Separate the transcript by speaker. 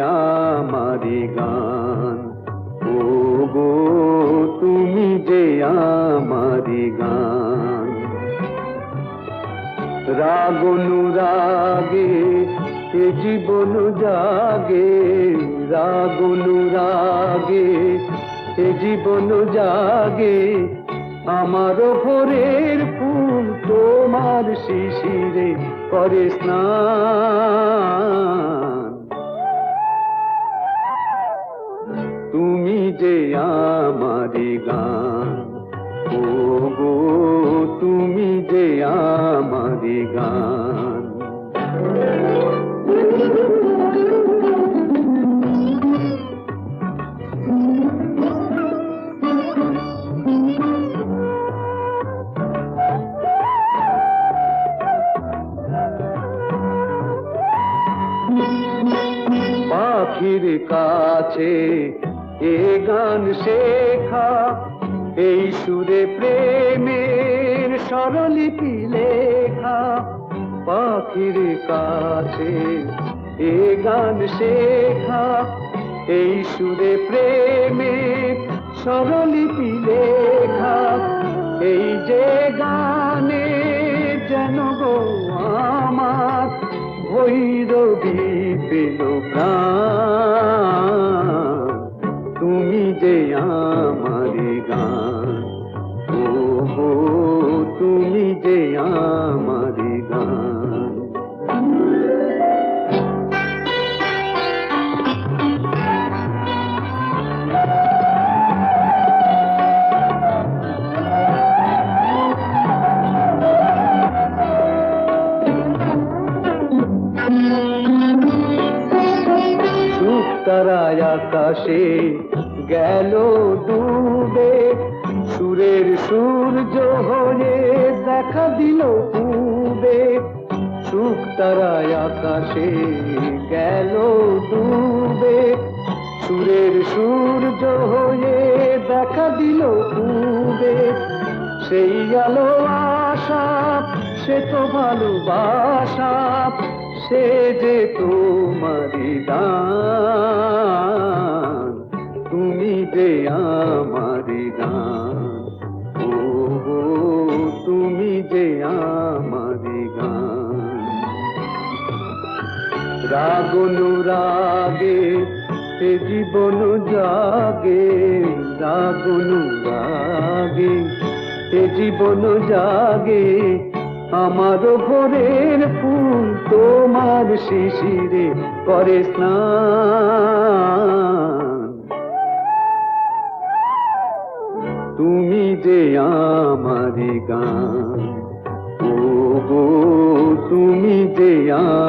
Speaker 1: আমারি গান। ও গো তুমি যে আমারি গান। রাগনুরাগে এ জীবন জাগে। রাগনুরাগে এ জীবন জাগে। আমার ভোরের ফুল তোমার শিশিরে করে স্নান। যে আমারি গান। ও গো তুমি যে আমারি গান। পাখির কাছে এ গান শেখা, এই সুরে প্রেমের স্বরলিপি লেখা। পাখির কাছে এ গান শেখা, এই সুরে প্রেমের স্বরলিপি লেখা। এই যে গানে যেন গো আমার ভৈরবী পেল প্রাণ। সুতারায় আকাশে গেল ডুবে। সুরের সূর্য হয়ে দেখা দিল পূবে সুতারায় আকাশে গেল ডুবে। সুরের সূর্য হয়ে দেখা দিল পূবে সেই আলো আশা, সে তো ভালোবাসা, সে যে তোমারি তুমি যে আমারি গান ও তুমি যে আমারি গান রাগে এ জীবন জাগে, রাগে এ জীবন জাগে আমার ভোরের ফুল তোমার শিশিরে করে স্নান। তুমি যে আমার গান ও তুমি যে আমারি